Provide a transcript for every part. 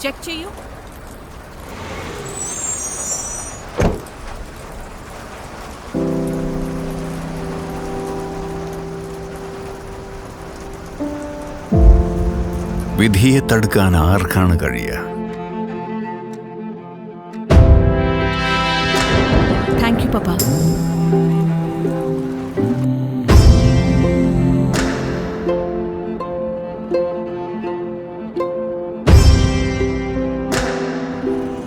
Check ചെയ്യൂ വിധിയെ തടുക്കാൻ ആർക്കാണ് കഴിയുക താങ്ക് യു പപ്പ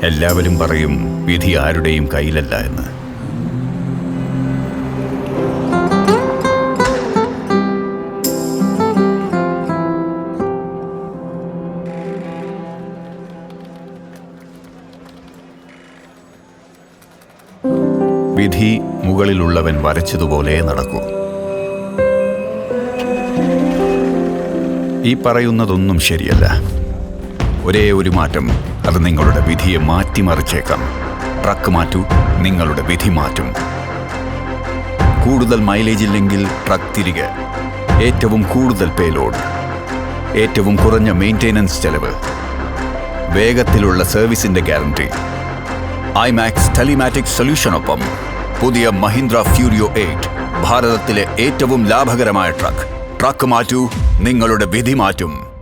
എല്ലാവരും പറയും വിധി ആരുടെയും കയ്യിലല്ല എന്ന്. വിധി മുകളിലുള്ളവൻ വരച്ചതുപോലെ നടക്കൂ. ഈ പറയുന്നതൊന്നും ശരിയല്ല. ഒരേ ഒരു മാറ്റം. അത് നിങ്ങളുടെ വിധിയെ മാറ്റിമറിച്ചേക്കാം. ട്രക്ക് മാറ്റൂ നിങ്ങളുടെ വിധി മാറ്റും. കൂടുതൽ മൈലേജ് ഇല്ലെങ്കിൽ ട്രക്ക് തിരികെ. ഏറ്റവും കൂടുതൽ പേലോഡ്. ഏറ്റവും കുറഞ്ഞ മെയിന്റെനൻസ് ചെലവ്. വേഗത്തിലുള്ള സർവീസിന്റെ ഗ്യാരണ്ടി ഐമാക്സ് ടെലിമാറ്റിക് സൊല്യൂഷനൊപ്പം പുതിയ മഹീന്ദ്ര ഫ്യൂരിയോ എയ്റ്റ് ഭാരതത്തിലെ ഏറ്റവും ലാഭകരമായ ട്രക്ക്. ട്രക്ക് മാറ്റൂ നിങ്ങളുടെ വിധി മാറ്റും.